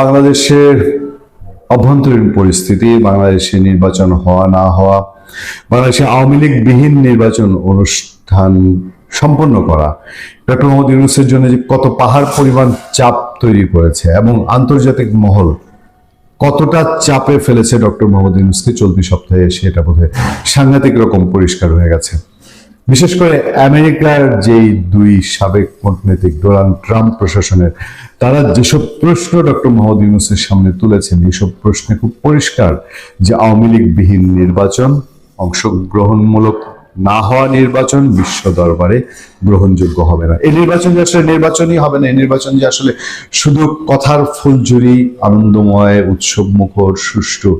বাংলাদেশের অভ্যন্তরীণ পরিস্থিতি, বাংলাদেশে নির্বাচন হওয়া, না হওয়া, বাংলাদেশে আওয়ামী লীগ বিহীন নির্বাচন অনুষ্ঠান সম্পন্ন করা, ডক্টর মোহাম্মদ ইউনুসের জন্য যে কত পাহাড় পরিমাণ চাপ তৈরি করেছে এবং আন্তর্জাতিক মহল কতটা চাপে ফেলেছে ডক্টর মোহাম্মদ ইউনুসকে চলতি সপ্তাহে এসে এটা বোধহয় সাংঘাতিক রকম পরিষ্কার হয়ে গেছে। বিশেষ করে আমেরিকার যেই দুই সাবেক কূটনীতিক, ডোনাল্ড ট্রাম্প প্রশাসনের, তারা যেসব প্রশ্ন ডক্টর মোহাম্মদ ইউনুসের সামনে তুলেছেন এইসব প্রশ্নে খুব পরিষ্কার যে আওয়ামী লীগ বিহীন নির্বাচন অংশগ্রহণমূলক না হওয়া নির্বাচন বিশ্ব দরবারে গ্রহণযোগ্য হবে না। এই নির্বাচন যে আসলে নির্বাচনই হবে না, এই নির্বাচন যে আসলে শুধু কথার ফুলঝুরি, আনন্দময় উৎসব মুখর সুষ্ঠু,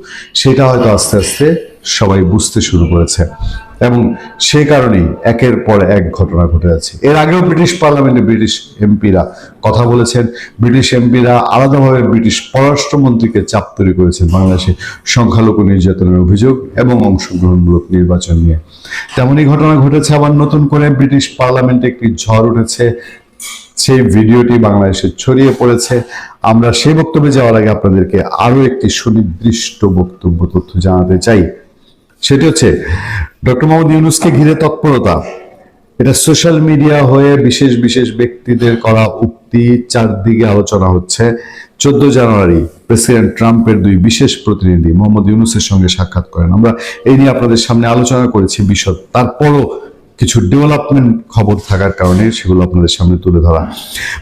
সেটা হয়তো আস্তে আস্তে সবাই বুঝতে শুরু করেছে। এবং সে কারণেই একের পর এক ঘটনা ঘটে যাচ্ছে। এর আগেও ব্রিটিশ পার্লামেন্টে ব্রিটিশ এমপিরা কথা বলেছেন। ব্রিটিশ এমপিরা আলাদাভাবে ব্রিটিশ পররাষ্ট্রমন্ত্রীকে চাপ তৈরি করেছেন বাংলাদেশে সংখ্যালঘু নির্যাতনের অভিযোগ এবং অংশগ্রহণমূলক নির্বাচন নিয়ে। তেমনই ঘটনা ঘটেছে, আবার নতুন করে ব্রিটিশ পার্লামেন্টে একটি ঝড় উঠেছে। সেই ভিডিওটি বাংলাদেশে ছড়িয়ে পড়েছে। আমরা সেই বক্তব্যে যাওয়ার আগে আপনাদেরকে আরও একটি সুনির্দিষ্ট বক্তব্য, তথ্য জানাতে চাই। সেটি হচ্ছে ডক্টর মোহাম্মদ ইউনুসকে ঘিরে তৎপরতা। এটা সোশ্যাল মিডিয়া হয়ে বিশেষ বিশেষ ব্যক্তিদের করা উক্তি চারদিকে আলোচনা হচ্ছে। চোদ্দ জানুয়ারি প্রেসিডেন্ট ট্রাম্পের দুই বিশেষ প্রতিনিধি মোহাম্মদ ইউনুসের সঙ্গে সাক্ষাৎ করেন। আমরা এই নিয়ে আপনাদের সামনে আলোচনা করেছি বিশদ তারপরও কিছু ডেভেলপমেন্ট খবর থাকার কারণে সেগুলো আপনাদের সামনে তুলে ধরা।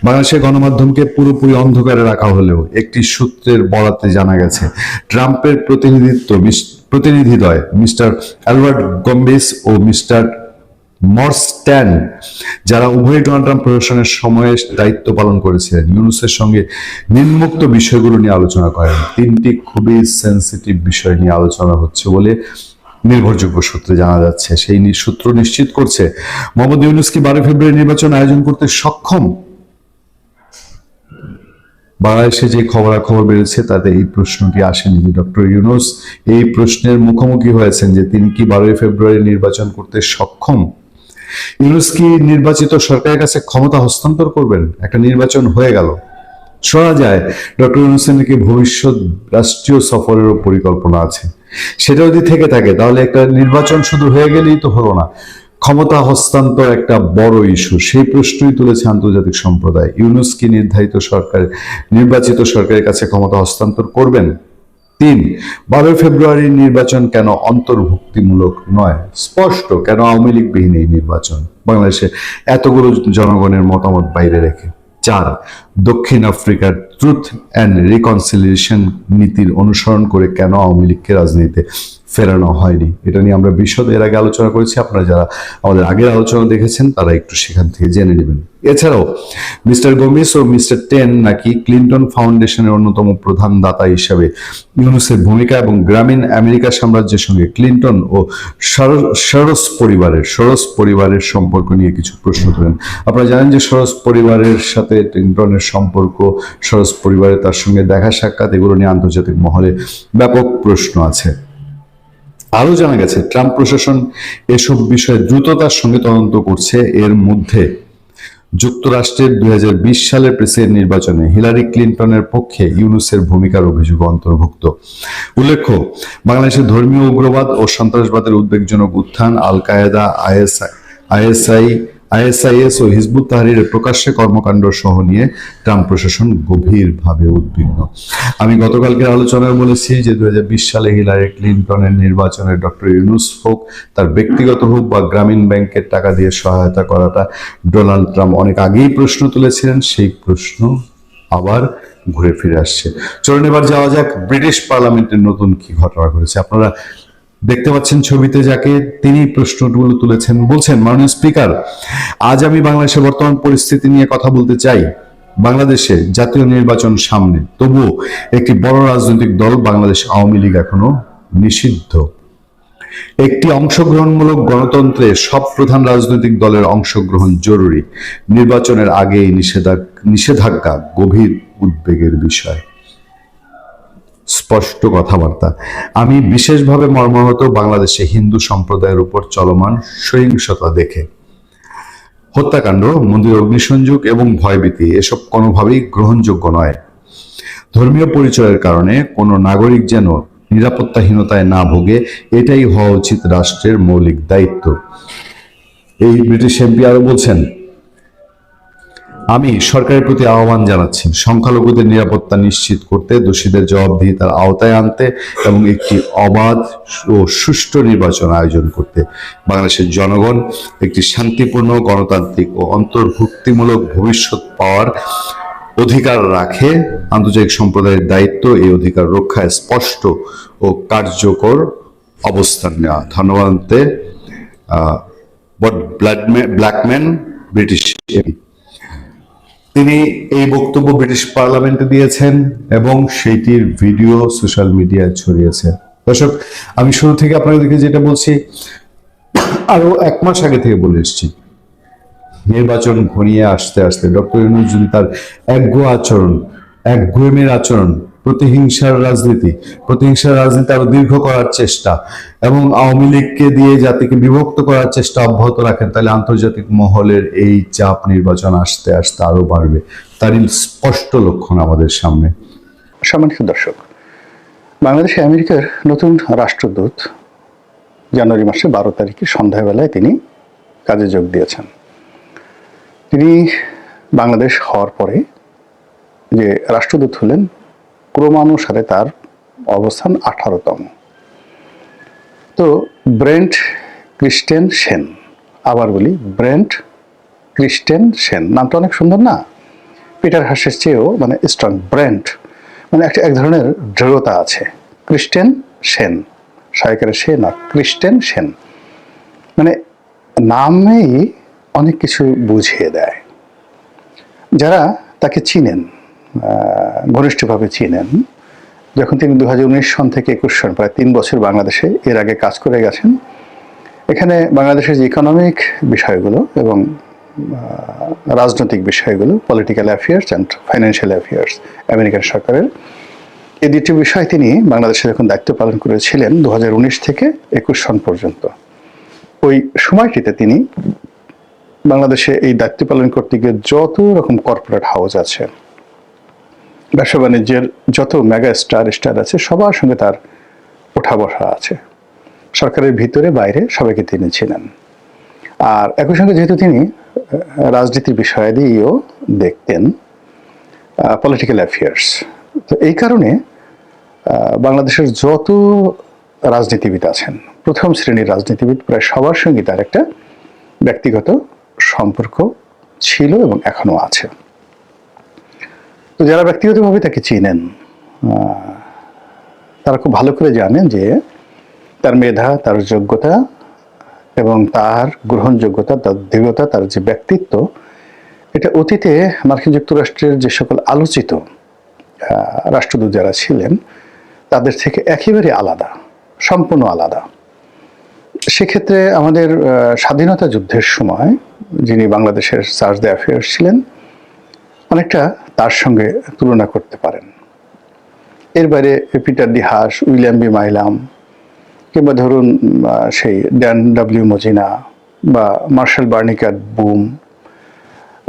বাংলাদেশের গণমাধ্যমকে পুরোপুরি অন্ধকারে রাখা হলেও একটি সূত্রের বরাতে জানা গেছে, ট্রাম্পের প্রতিনিধিত্ব মিস- প্রতিনিধিদ্বয়, মিস্টার অ্যালবার্ট গম্বেস ও মিস্টার মরস্ট্যান, যারা উভয় ডোনাল্ড ট্রাম্প প্রশাসনের সময়ে দায়িত্ব পালন করেছিলেন। ইউনুসের সঙ্গে নিম্মুক্ত বিষয়গুলো নিয়ে আলোচনা করেন। তিনটি খুবই সেন্সিটিভ বিষয় নিয়ে আলোচনা হচ্ছে বলে নির্ভরযোগ্য সূত্রে জানা যাচ্ছে। সেই সূত্র নিশ্চিত করছে, মোহাম্মদ ইউনুস কি বারো ফেব্রুয়ারি নির্বাচন আয়োজন করতে সক্ষম? বাংলাদেশে যে খবরাখবর বেড়েছে, তাতে এই প্রশ্নটি আসেনি যে ডক্টর ইউনুস। এই প্রশ্নের মুখোমুখি হয়েছেন যে তিনি কি বারোই ফেব্রুয়ারি নির্বাচন করতে সক্ষম? ইউনুস কি নির্বাচিত সরকারের কাছে ক্ষমতা হস্তান্তর করবেন? একটা নির্বাচন হয়ে গেল। শোনা যায়, ডক্টর ইউনুসের নাকি ভবিষ্যৎ রাষ্ট্রীয় সফরেরও পরিকল্পনা আছে। সেটা যদি থেকে থাকে, তাহলে একটা নির্বাচন শুধু হয়ে গেলেই তো হলো না। ক্ষমতা হস্তান্তর একটা বড় ইস্যু সেই প্রশ্নই তুলেছে আন্তর্জাতিক সম্প্রদায়। ইউনুস কি নির্ধারিত সরকার, নির্বাচিত সরকারের কাছে ক্ষমতা হস্তান্তর করবেন? তিন, বারোই ফেব্রুয়ারি নির্বাচন কেন অন্তর্ভুক্তিমূলক নয়? স্পষ্ট, কেন আওয়ামী লীগ বিহীন এই নির্বাচন? বাংলাদেশে এতগুলো জনগণের মতামত বাইরে রেখে। চার, দক্ষিণ আফ্রিকার ট্রুথ অ্যান্ড রিকনসিলিয়েশন নীতির অনুসরণ করে কেন আওয়ামী লীগকে রাজনীতিতে ফেরানো হয়নি। এটা নিয়ে আমরা বিশদ এর আগে আলোচনা করেছি। আপনারা যারা আমাদের আগের আলোচনা দেখেছেন, তারা একটু সেখান থেকে জেনে নেবেন। এছাড়াও, মিস্টার গোমিস ও মিস্টার টেন নাকি ক্লিন্টন ফাউন্ডেশনের অন্যতম প্রধান দাতা হিসাবে ইউনুসের ভূমিকা এবং গ্রামীণ আমেরিকা সাম্রাজ্যের সঙ্গে ক্লিন্টন ও সর- সরস পরিবারের সরস পরিবারের সম্পর্ক নিয়ে কিছু প্রশ্ন তোলেন। আপনারা জানেন যে সরস পরিবারের সাথে ক্লিন্টনের সম্পর্ক সরস পরিবারের তার সঙ্গে দেখা সাক্ষাৎ, এগুলো নিয়ে আন্তর্জাতিক মহলে ব্যাপক প্রশ্ন আছে। আরও জানা গেছে, ট্রাম্প প্রশাসন এসব বিষয়ে দ্রুততার সঙ্গে তদন্ত করছে। এর মধ্যে যুক্তরাষ্ট্রের দুই হাজার বিশ সালের প্রেসিডেন্ট নির্বাচনে হিলারি ক্লিন্টনের পক্ষে ইউনুসের ভূমিকার অভিযোগ অন্তর্ভুক্ত। উল্লেখ্য, বাংলাদেশের ধর্মীয় উগ্রবাদ ও সন্ত্রাসবাদের উদ্বেগজনক উত্থান Al Qaeda ISI ISI ISIS ও হিজবুত তাহরিরের প্রকাশ্যে কর্মকাণ্ড সহ নিয়ে ট্রাম্প প্রশাসন গভীরভাবে উদ্বিগ্ন। আমি গতকালকে আলোচনায় বলেছি যে দুহাজার বিশ সালে হিলারি ক্লিন্টনের নির্বাচনে ডক্টর ইউনুস হোক, তার ব্যক্তিগত হোক বা গ্রামীণ ব্যাংকের টাকা দিয়ে সহায়তা করাটা, ডোনাল্ড ট্রাম্প অনেক আগেই প্রশ্ন তুলেছিলেন, সেই প্রশ্ন আবার ঘুরে ফিরে আসছে। চলুন এবার যাওয়া যাক ব্রিটিশ পার্লামেন্টের নতুন কি ঘটনা ঘটেছে। আপনারা দেখতে পাচ্ছেন ছবিতে যাকে তিনি প্রশ্নগুলো তুলেছেন। বলছেন, মাননীয় স্পিকার, আজ আমি বাংলাদেশের বর্তমান পরিস্থিতি নিয়ে কথা বলতে চাই। বাংলাদেশে জাতীয় নির্বাচন সামনে। তবুও একটি বড় রাজনৈতিক দল বাংলাদেশ আওয়ামী লীগ এখনও নিষিদ্ধ। একটি অংশগ্রহণমূলক গণতন্ত্রে সব প্রধান রাজনৈতিক দলের অংশগ্রহণ জরুরি। নির্বাচনের আগে নিষেধাজ্ঞা নিষেধাজ্ঞা গভীর উদ্বেগের বিষয়। স্পষ্ট কথাবার্তা। আমি বিশেষভাবে মর্মাহত বাংলাদেশে হিন্দু সম্প্রদায়ের উপর চলমান সহিংসতা দেখে। হত্যাকাণ্ড, মন্দির অগ্নিসংযোগ এবং ভয়ভীতি এসব কোনোভাবেই গ্রহণযোগ্য নয়। ধর্মীয় পরিচয়ের কারণে কোনো নাগরিক যেন নিরাপত্তাহীনতায় না ভোগে, এটাই হওয়া উচিত রাষ্ট্রের মৌলিক দায়িত্ব। এই ব্রিটিশ এমপি আরও বলছেন আমি সরকারের প্রতি আহ্বান জানাচ্ছি। সংখ্যালঘুদের নিরাপত্তা নিশ্চিত করতে দোষীদের জবাবদিহিতার আওতায় আনতে এবং একটি অবাধ ও সুষ্ঠু নির্বাচন আয়োজন করতে। বাংলাদেশের জনগণ একটি শান্তিপূর্ণ, গণতান্ত্রিক ও অন্তর্ভুক্তিমূলক ভবিষ্যৎ পাওয়ার অধিকার রাখে। আন্তর্জাতিক সম্প্রদায়ের দায়িত্ব এই অধিকার রক্ষায় স্পষ্ট ও কার্যকর অবস্থান নেওয়া। ধন্যবাদ ব্ল্যাকম্যান, ব্রিটিশ এমপি। তিনি এই বক্তব্য ব্রিটিশ পার্লামেন্টে দিয়েছেন এবং সেইটির ভিডিও সোশ্যাল মিডিয়ায় ছড়িয়েছে। দর্শক, আমি শুরু থেকে আপনাদেরকে যেটা বলছি আরও এক মাস আগে থেকে বলে এসছি। নির্বাচন ঘনিয়ে আসতে আসতে ডক্টর ইউনুস তার একগো আচরণ একগুয়েমের আচরণ প্রতিহিংসার রাজনীতি প্রতিহিংসার রাজনীতি আরও দীর্ঘ করার চেষ্টা এবং আওয়ামী লীগকে দিয়ে জাতিকে বিভক্ত করার চেষ্টা অব্যাহত রাখেন, তাহলে আন্তর্জাতিক মহলের এই চাপ নির্বাচন আসতে আসতে আরও বাড়বে। তারই স্পষ্ট লক্ষণ আমাদের সামনে। সম্মানিত দর্শক, বাংলাদেশে আমেরিকার নতুন রাষ্ট্রদূত জানুয়ারি মাসে বারো তারিখে সন্ধ্যাবেলায় তিনি কাজে যোগ দিয়েছেন। তিনি বাংলাদেশ হওয়ার পরে যে রাষ্ট্রদূত হলেন ক্রমানুসারে তার অবস্থান আঠারোতম। তো ব্রেন্ট ক্রিস্টেন সেন, আবার বলি ব্রেন্ট ক্রিস্টেন সেন, নামটা অনেক সুন্দর না? পিটার হাসের চেয়েও মানে স্ট্রং ব্র্যান্ড মানে একটা এক ধরনের দৃঢ়তা আছে। ক্রিস্টেন সেন সহায়কারের সে না, ক্রিস্টেন সেন মানে নামেই অনেক কিছু বুঝিয়ে দেয়। যারা তাকে চিনেন ঘনিষ্ঠভাবে চিনেন। যখন তিনি দু হাজার উনিশ সন থেকে একুশ সন, প্রায় তিন বছর বাংলাদেশে এর আগে কাজ করে গেছেন। এখানে বাংলাদেশের যে ইকোনমিক বিষয়গুলো এবং রাজনৈতিক বিষয়গুলো political affairs and financial affairs American সরকারের এই দুটি বিষয় তিনি বাংলাদেশে যখন দায়িত্ব পালন করেছিলেন দু হাজার উনিশ থেকে একুশ সন পর্যন্ত। ওই সময়টিতে তিনি বাংলাদেশে এই দায়িত্ব পালন করতে গিয়ে যত রকম কর্পোরেট হাউস আছে ব্যবসা বাণিজ্যের যত মেগা স্টার স্টার আছে, সবার সঙ্গে তার ওঠা বসা আছে। সরকারের ভিতরে বাইরে সবাইকে তিনি ছিলেন আর একই সঙ্গে যেহেতু তিনি রাজনীতির বিষয়াদিও দেখতেন পলিটিক্যাল অ্যাফেয়ার্স তো এই কারণে বাংলাদেশের যত রাজনীতিবিদ আছেন, প্রথম শ্রেণির রাজনীতিবিদ প্রায় সবার সঙ্গে তার একটা ব্যক্তিগত সম্পর্ক ছিল এবং এখনও আছে। তো যারা ব্যক্তিগতভাবে তাকে চিনেন তারা খুব ভালো করে জানেন যে তার মেধা, তার যোগ্যতা এবং তার গ্রহণযোগ্যতা, তার দৃঢ়তা, তার যে ব্যক্তিত্ব, এটা অতীতে মার্কিন যুক্তরাষ্ট্রের যে সকল আলোচিত রাষ্ট্রদূত যারা ছিলেন, তাদের থেকে একেবারে আলাদা, সম্পূর্ণ আলাদা। সেক্ষেত্রে আমাদের স্বাধীনতা যুদ্ধের সময় যিনি বাংলাদেশের চার্জ দ্য অ্যাফেয়ার্স ছিলেন অনেকটা তার সঙ্গে তুলনা করতে পারেন। এর বাইরে Peter D Haas William B Milam, কিংবা ধরুন সেই ড্যান ডাব্লিউ মজিনা বা মার্শাল বার্নিকার বুম।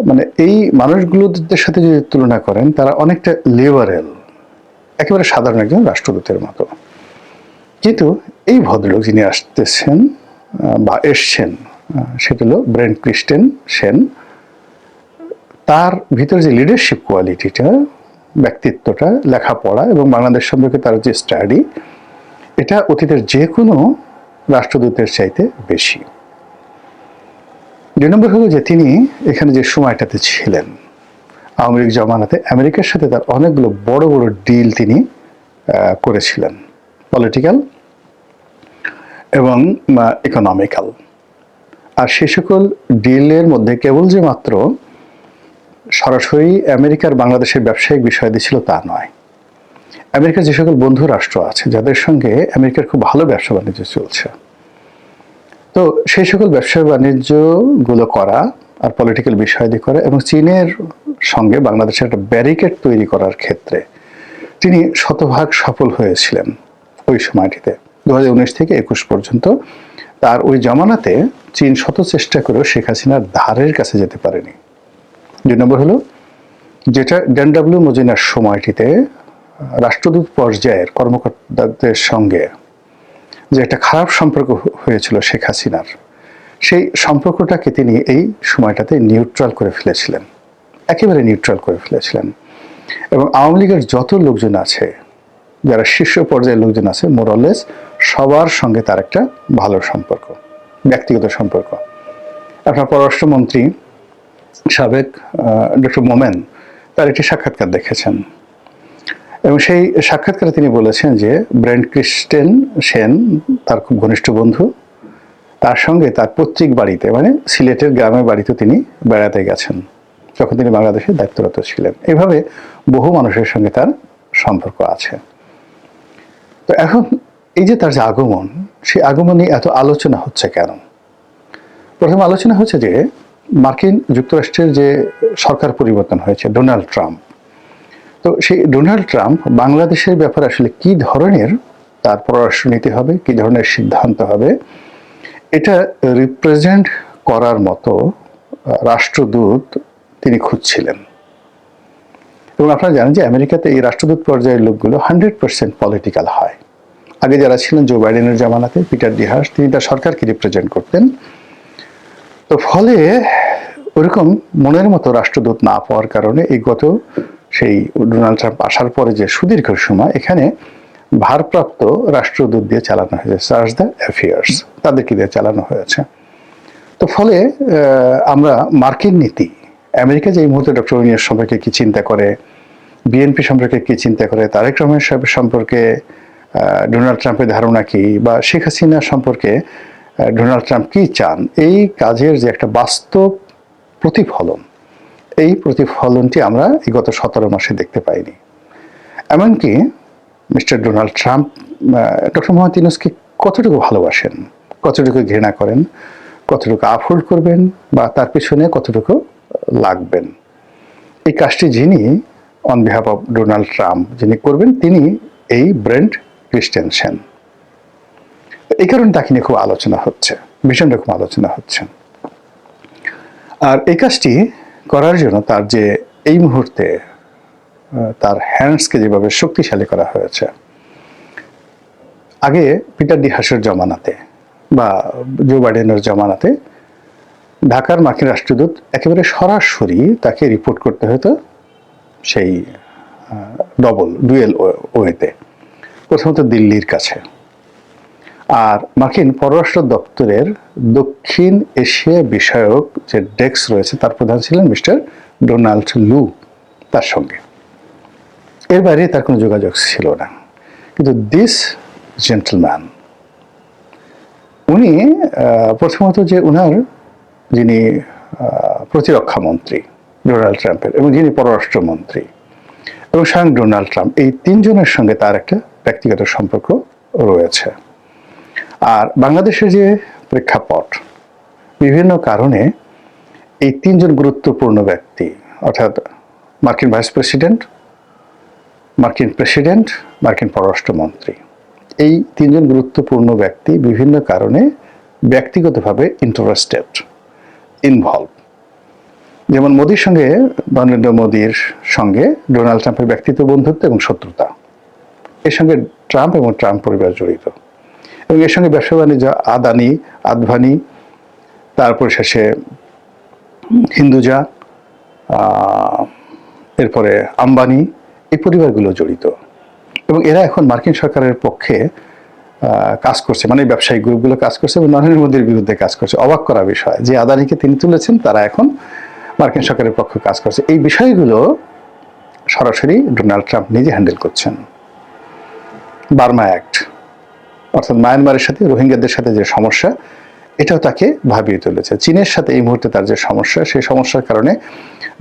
মানে এই মানুষগুলোদের সাথে যদি তুলনা করেন, তারা অনেকটা লিবারেল, একেবারে সাধারণ একজন রাষ্ট্রদূতের মতো। কিন্তু এই ভদ্রলোক যিনি আসতেছেন বা এসছেন সেটা হলো ব্রেন্ট ক্রিস্টেন সেন তার ভিতরে যে লিডারশিপ কোয়ালিটিটা ব্যক্তিত্বটা, লেখাপড়া এবং বাংলাদেশ সম্পর্কে তার যে স্টাডি এটা অতীতের যে কোনো রাষ্ট্রদূতের চাইতে বেশি। দুই নম্বর হলো যে তিনি এখানে যে সময়টাতে ছিলেন, আওয়ামী লীগ জমানাতে আমেরিকার সাথে তার অনেকগুলো বড় বড় ডিল তিনি করেছিলেন। পলিটিক্যাল এবং ইকোনমিক্যাল আর সে সকল ডিলের মধ্যে কেবল যে মাত্র সরাসরি আমেরিকার বাংলাদেশের ব্যবসায়িক বিষয়াদি ছিল তা নয়। আমেরিকার যে সকল বন্ধু রাষ্ট্র আছে, যাদের সঙ্গে আমেরিকার খুব ভালো ব্যবসা বাণিজ্য চলছে। তো সেই সকল ব্যবসা বাণিজ্যগুলো করা আর পলিটিক্যাল বিষয়াদি করা এবং চীনের সঙ্গে বাংলাদেশের একটা ব্যারিকেড তৈরি করার ক্ষেত্রে তিনি শতভাগ সফল হয়েছিলেন ওই সময়টিতে। দু হাজার উনিশ থেকে একুশ পর্যন্ত তার ওই জমানাতে চীন শত চেষ্টা করেও শেখ হাসিনার ধারের কাছে যেতে পারেনি। দুই নম্বর হলো, যেটা ডেন ডাব্লিউ মজিনার সময়টিতে রাষ্ট্রদূত পর্যায়ের কর্মকর্তাদের সঙ্গে যে একটা খারাপ সম্পর্ক হয়েছিল শেখ হাসিনার, সেই সম্পর্কটাকে তিনি এই সময়টাতে নিউট্রাল করে ফেলেছিলেন, একেবারে নিউট্রাল করে ফেলেছিলেন। এবং আওয়ামী লীগের যত লোকজন আছে, যারা শীর্ষ পর্যায়ের লোকজন আছে মোরলেস সবার সঙ্গে তার একটা ভালো সম্পর্ক, ব্যক্তিগত সম্পর্ক। আপনার পররাষ্ট্রমন্ত্রী সাবেক ডক্টর মোমেন, তার একটি সাক্ষাৎকার দেখেছেন। এবং সেই সাক্ষাৎকারে তিনি বলেছেন যে ব্র্যান্ড ক্রিস্টেন সেন, তার খুব ঘনিষ্ঠ বন্ধু, তার সঙ্গে তার পৈতৃক বাড়িতে মানে সিলেটের গ্রামের বাড়িতে তিনি বেড়াতে গেছেন, যখন তিনি বাংলাদেশে দায়িত্বরত ছিলেন। এভাবে বহু মানুষের সঙ্গে তার সম্পর্ক আছে। তো এখন এই যে তার যে আগমন, সেই আগমনে এত আলোচনা হচ্ছে কেন? প্রথম আলোচনা হচ্ছে যে মার্কিন যুক্তরাষ্ট্রের যে সরকার পরিবর্তন হয়েছে, ডোনাল্ড ট্রাম্প। তো সেই ডোনাল্ড ট্রাম্প বাংলাদেশের ব্যাপারে আসলে কি ধরনের তার পররাষ্ট্রনীতি হবে, কি ধরনের সিদ্ধান্ত হবে, এটা রিপ্রেজেন্ট করার মতো রাষ্ট্রদূত তিনি খুঁজছিলেন। এবং আপনারা জানেন যে আমেরিকাতে এই রাষ্ট্রদূত পর্যায়ের লোকগুলো হান্ড্রেড পার্সেন্ট পলিটিক্যাল হয়। আগে যারা ছিলেন জো বাইডেনের জামানাতে পিটার ডিহাস তিনি তার সরকারকে রিপ্রেজেন্ট করতেন। তো ফলে ওরকম মনের মতো রাষ্ট্রদূত না পাওয়ার কারণে এই গত সেই ডোনাল্ড ট্রাম্প আসার পরে যে সুদীর্ঘ সময়, এখানে ভারপ্রাপ্ত রাষ্ট্রদূত দিয়ে চালানো হয়েছে চার্জ দ্য অ্যাফেয়ার্স। তাদেরকে দিয়ে চালানো হয়েছে? তো ফলে আমরা মার্কিন নীতি, আমেরিকা যে এই মুহূর্তে ডক্টর ইউনিয়ন সম্পর্কে কী চিন্তা করে, বিএনপি সম্পর্কে কী চিন্তা করে, তারেক রহমান সাহেব সম্পর্কে ডোনাল্ড ট্রাম্পের ধারণা কী, বা শেখ হাসিনা সম্পর্কে ডোনাল্ড ট্রাম্প কি চান? এই কাজের যে একটা বাস্তব প্রতিফলন, এই প্রতিফলনটি আমরা এই গত সতেরো মাসে দেখতে পাইনি। এমনকি mister Donald Trump doctor Mohammad ইউনুসকে কতটুকু ভালোবাসেন? কতটুকু ঘৃণা করেন? কতটুকু আফোর্ড করবেন? বা তার পিছনে কতটুকু লাগবেন? এই কাজটি যিনি on behalf of Donald Trump যিনি করবেন, তিনি এই ব্রেন্ড ক্রিস্টেনসেন। এই কারণে তাকে নিয়ে খুব আলোচনা হচ্ছে ভীষণ রকম আলোচনা হচ্ছে। আর এই কাজটি করার জন্য তার যে এই মুহূর্তে তার হ্যান্ডসকে যেভাবে শক্তিশালী করা হয়েছে, আগে পিটার ডিহাসের জমানাতে বা জো বাইডেনের জমানাতে ঢাকার মার্কিন রাষ্ট্রদূত একেবারে সরাসরি তাকে রিপোর্ট করতে হতো সেই ডবল ডুয়েল ওয়েতে প্রথমত দিল্লির কাছে। আর মার্কিন পররাষ্ট্র দপ্তরের দক্ষিণ এশিয়া বিষয়ক যে ডেস্ক রয়েছে, তার প্রধান ছিলেন মিস্টার ডোনাল্ড লু তার সঙ্গে। এর বাইরে তার কোনো যোগাযোগ ছিল না। কিন্তু দিস জেন্টলম্যান, উনি প্রথমত যে উনার যিনি প্রতিরক্ষা মন্ত্রী, ডোনাল্ড ট্রাম্পের, এবং যিনি পররাষ্ট্রমন্ত্রী, এবং স্বয়ং ডোনাল্ড ট্রাম্প, এই তিনজনের সঙ্গে তার একটা ব্যক্তিগত সম্পর্ক রয়েছে। আর বাংলাদেশের যে প্রেক্ষাপট, বিভিন্ন কারণে এই তিনজন গুরুত্বপূর্ণ ব্যক্তি, অর্থাৎ মার্কিন ভাইস প্রেসিডেন্ট, মার্কিন প্রেসিডেন্ট, মার্কিন পররাষ্ট্রমন্ত্রী, এই তিনজন গুরুত্বপূর্ণ ব্যক্তি বিভিন্ন কারণে ব্যক্তিগতভাবে ইন্টারেস্টেড ইনভলভ যেমন মোদির সঙ্গে, নরেন্দ্র মোদির সঙ্গে ডোনাল্ড ট্রাম্পের ব্যক্তিত্ব, বন্ধুত্ব এবং শত্রুতা। এর সঙ্গে ট্রাম্প এবং ট্রাম্প পরিবার জড়িত। এবং এর সঙ্গে ব্যবসা বাণিজ্য, আদানি, আদভানি, তারপর শেষে হিন্দুজা এরপরে আম্বানি, এই পরিবারগুলো জড়িত। এবং এরা এখন মার্কিন সরকারের পক্ষে কাজ করছে মানে এই ব্যবসায়ী গ্রুপগুলো কাজ করছে এবং নরেন্দ্র মোদীর বিরুদ্ধে কাজ করছে। অবাক করা বিষয় যে আদানিকে তিনি তুলেছেন, তারা এখন মার্কিন সরকারের পক্ষে কাজ করছে। এই বিষয়গুলো সরাসরি ডোনাল্ড ট্রাম্প নিজে হ্যান্ডেল করছেন। Burma act. অর্থাৎ মায়ানমারের সাথে রোহিঙ্গাদের সাথে যে সমস্যা, এটাও তাকে ভাবিয়ে তুলেছে। চীনের সাথে এই মুহূর্তে তার যে সমস্যা, সেই সমস্যার কারণে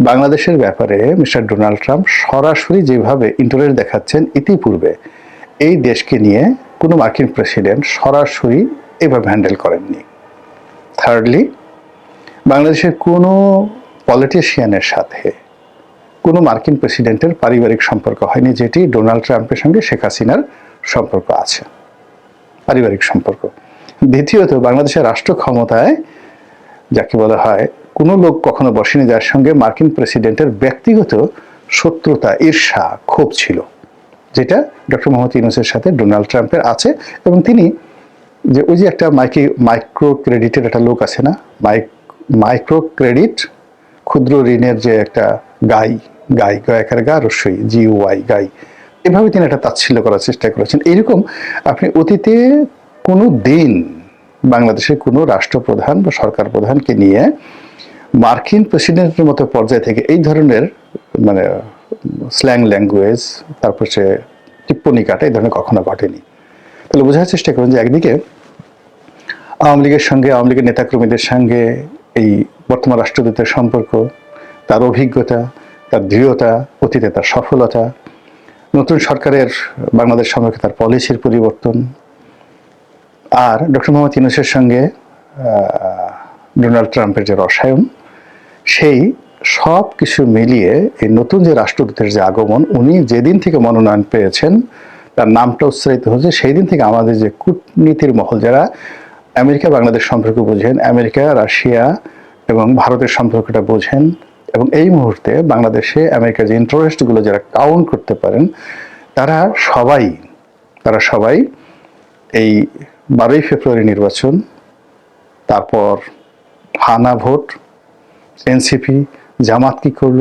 বাংলাদেশের ব্যাপারে মিস্টার ডোনাল্ড ট্রাম্প সরাসরি যেভাবে ইন্টারেস্ট দেখাচ্ছেন ইতিপূর্বে, এই দেশকে নিয়ে কোনো মার্কিন প্রেসিডেন্ট সরাসরি এভাবে হ্যান্ডেল করেননি। থার্ডলি বাংলাদেশের কোনো পলিটিশিয়ানের সাথে কোনো মার্কিন প্রেসিডেন্টের পারিবারিক সম্পর্ক হয়নি, যেটি ডোনাল্ড ট্রাম্পের সঙ্গে শেখ হাসিনার সম্পর্ক আছে। পারিবারিক সম্পর্ক। দ্বিতীয়ত, বাংলাদেশের রাষ্ট্র ক্ষমতায় যাকে বলা হয়, কোনো লোক কখনো বসেনি যার সঙ্গে মার্কিন প্রেসিডেন্টের ব্যক্তিগত শত্রুতা, ঈর্ষা, ক্ষোভ ছিল, যেটা ডক্টর মোহাম্মদ ইউনুসের সাথে ডোনাল্ড ট্রাম্পের আছে এবং তিনি যে ওই যে একটা মাইকি মাইক্রো ক্রেডিটের একটা লোক আছে না, মাইক মাইক্রো ক্রেডিট ক্ষুদ্র ঋণের যে একটা গাই গাই, গয়াকার গা রস্যই জি ওয়াই, গাই এভাবে তিনি একটা তাচ্ছিল্য করার চেষ্টা করেছেন। এইরকম আপনি অতীতে কোনো দিন বাংলাদেশের কোনো রাষ্ট্রপ্রধান বা সরকার প্রধানকে নিয়ে মার্কিন প্রেসিডেন্টের মতো পর্যায় থেকে এই ধরনের মানে স্ল্যাং ল্যাঙ্গুয়েজ, তারপর সে টিপ্পনি কাটা এই ধরনের কখনো ঘটেনি। তাহলে বোঝার চেষ্টা করুন যে একদিকে আওয়ামী লীগের সঙ্গে, আওয়ামী লীগের নেতাকর্মীদের সঙ্গে এই বর্তমান রাষ্ট্রদূতের সম্পর্ক, তার অভিজ্ঞতা, তার দৃঢ়তা, অতীতে তার সফলতা নতুন সরকারের বাংলাদেশ সম্পর্কে তার পলিসির পরিবর্তন আর ডক্টর মোহাম্মদ ইউনুসের সঙ্গে ডোনাল্ড ট্রাম্পের যে রসায়ন, সেই সব কিছু মিলিয়ে এই নতুন যে রাষ্ট্রদূতের যে আগমন, উনি যেদিন থেকে মনোনয়ন পেয়েছেন, তার নামটা উচ্চারিত হয়েছে সেই দিন থেকে আমাদের যে কূটনীতির মহল, যারা আমেরিকা বাংলাদেশ সম্পর্ক বোঝেন, আমেরিকা, রাশিয়া এবং ভারতের সম্পর্কটা বোঝেন এবং এই মুহূর্তে বাংলাদেশে আমেরিকার যে ইন্টারেস্টগুলো যারা কাউন্ট করতে পারেন, তারা সবাই তারা সবাই এই বারোই ফেব্রুয়ারি নির্বাচন, তারপর হানা ভোট, এনসিপি জামাত কি করল,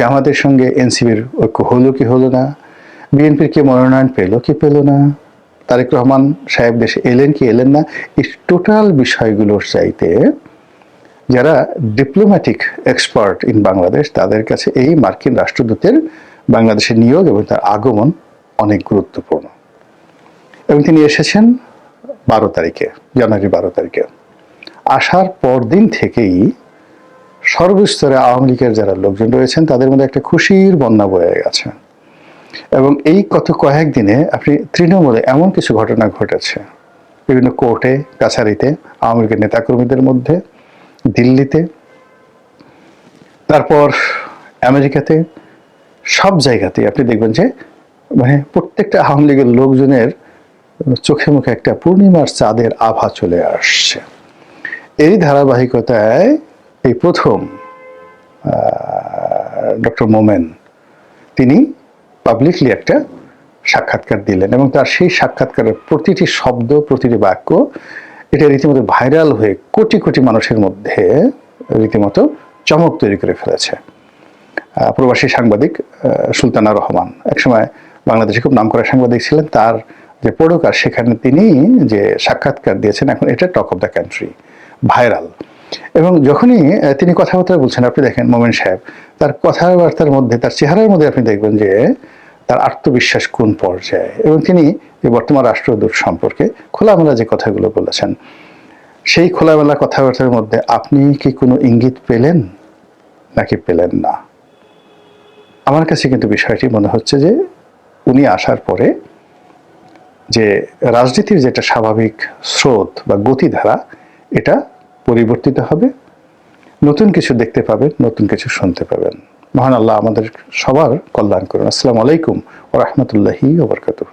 জামাতের সঙ্গে এনসিপির ঐক্য হলো কি হলো না, বিএনপির কে মনোনয়ন পেল কি পেল না, তারেক রহমান সাহেব দেশে এলেন কি এলেন না, এই টোটাল বিষয়গুলোর চাইতে যারা ডিপ্লোম্যাটিক এক্সপার্ট ইন বাংলাদেশ তাদের কাছে এই মার্কিন রাষ্ট্রদূতের বাংলাদেশের নিয়োগ এবং তার আগমন অনেক গুরুত্বপূর্ণ। এবং তিনি এসেছেন বারো তারিখে, জানুয়ারি বারো তারিখে। আসার পরদিন থেকেই সর্বস্তরে আওয়ামী লীগের যারা লোকজন রয়েছেন, তাদের মধ্যে একটা খুশির বন্যা বয়ে গেছে। এবং এই গত কয়েকদিনে আপনি তৃণমূলে এমন কিছু ঘটনা ঘটেছে। বিভিন্ন কোর্টে, কাছারিতে আওয়ামী লীগের নেতাকর্মীদের মধ্যে দিল্লিতে, তারপর আমেরিকাতে, সব জায়গাতে আপনি দেখবেন যে মানে প্রত্যেকটা আওয়ামী লীগের লোকজনের চোখে মুখে একটা পূর্ণিমার চাঁদের আভা চলে আসছে। এই ধারাবাহিকতায় এই প্রথম ডক্টর মোমেন, তিনি পাবলিকলি একটা সাক্ষাৎকার দিলেন এবং তার সেই সাক্ষাৎকারের প্রতিটি শব্দ, প্রতিটি বাক্য এটা রীতিমতো ভাইরাল হয়ে কোটি কোটি মানুষের মধ্যে রীতিমতো চমক তৈরি করে ফেলেছে। প্রবাসী সাংবাদিক সুলতানা রহমান। একসময় বাংলাদেশে খুব নাম করা সাংবাদিক ছিলেন, তার যে পড়কার সেখানে তিনি যে সাক্ষাৎকার দিয়েছেন, এখন এটা talk of the country viral এবং যখনই তিনি কথাবার্তা বলছেন, আপনি দেখেন মোমেন সাহেব, তার কথাবার্তার মধ্যে, তার চেহারার মধ্যে আপনি দেখবেন যে তার আত্মবিশ্বাস কোন পর্যায়ে? এবং তিনি বর্তমান রাষ্ট্রদূত সম্পর্কে খোলামেলা যে কথাগুলো বলেছেন, সেই খোলামেলা কথাবার্তার মধ্যে আপনি কি কোনো ইঙ্গিত পেলেন? নাকি পেলেন না? আমার কাছে কিন্তু বিষয়টি মনে হচ্ছে যে উনি আসার পরে যে রাজনীতির যেটা স্বাভাবিক স্রোত বা গতিধারা, এটা পরিবর্তিত হবে। নতুন কিছু দেখতে পাবেন, নতুন কিছু শুনতে পাবেন। মহান আল্লাহ আমাদের সবার কল্যাণ করুন। আসসালামু আলাইকুম ও রহমতুল্লাহি ওবরকাতুহ